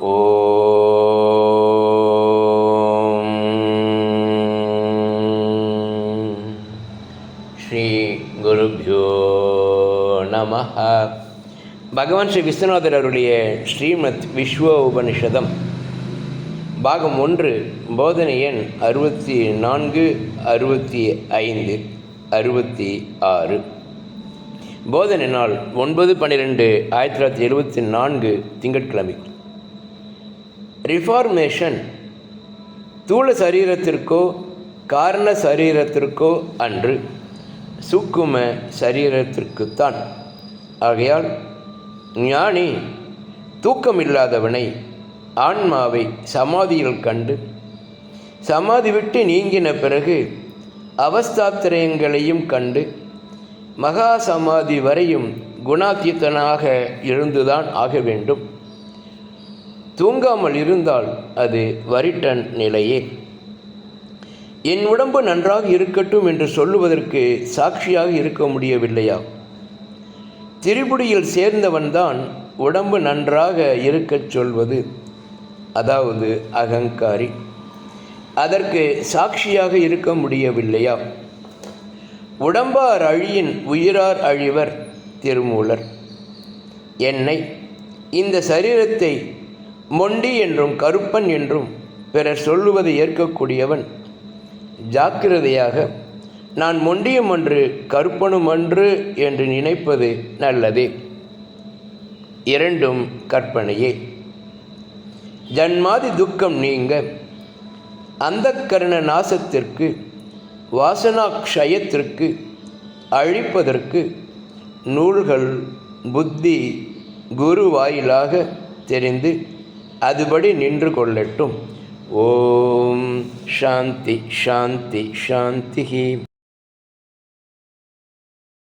ஓம் ஸ்ரீ குருபியோ நம பகவான் ஸ்ரீ விஸ்வநாதர் அவருடைய ஸ்ரீமத் விஸ்வ உபனிஷதம் பாகம் ஒன்று போதனை எண் அறுபத்தி நான்கு அறுபத்தி ஐந்து அறுபத்தி ஆறு. போதனை நாள் ஒன்பது பன்னிரெண்டு ஆயிரத்தி தொள்ளாயிரத்தி எழுபத்தி நான்கு திங்கட்கிழமை. ரிஃபார்மேஷன் தூள சரீரத்திற்கோ காரண சரீரத்திற்கோ அன்று சூக்கும சரீரத்திற்குத்தான். ஆகையால் ஞானி தூக்கமில்லாதவனை ஆன்மாவை சமாதியில் கண்டு சமாதி விட்டு நீங்கின பிறகு அவஸ்தாத்திரயங்களையும் கண்டு மகா சமாதி வரையும் குணாத்தீத்தனாக இருந்துதான் ஆக வேண்டும். தூங்காமல் இருந்தால் அது வரிட்டன் நிலையே. என் உடம்பு நன்றாக இருக்கட்டும் என்று சொல்லுவதற்கு சாட்சியாக இருக்க முடியவில்லையா? திரிபுடியில் சேர்ந்தவன்தான் உடம்பு நன்றாக இருக்கச் சொல்வது. அதாவது அகங்காரி. அதற்கு சாட்சியாக இருக்க முடியவில்லையா? உடம்பார் அழியின் உயிரார் அழிவர் திருமூலர். என்னை இந்த சரீரத்தை மொண்டி என்றும் கருப்பன் என்றும் பிறர் சொல்லுவதை ஏற்கக்கூடியவன். ஜாக்கிரதையாக நான் மொண்டியும் அன்று கருப்பனும் அன்று என்று நினைப்பது நல்லதே. இரண்டும் கற்பனையே. ஜன்மாதி துக்கம் நீங்க அந்த கரண நாசத்திற்கு வாசனாக்ஷயத்திற்கு அழிப்பதற்கு நூல்கள் புத்தி குரு வாயிலாக தெரிந்து அதுபடி நின்று கொள்ளட்டும். ஓம். சாந்தி சாந்தி சாந்தி.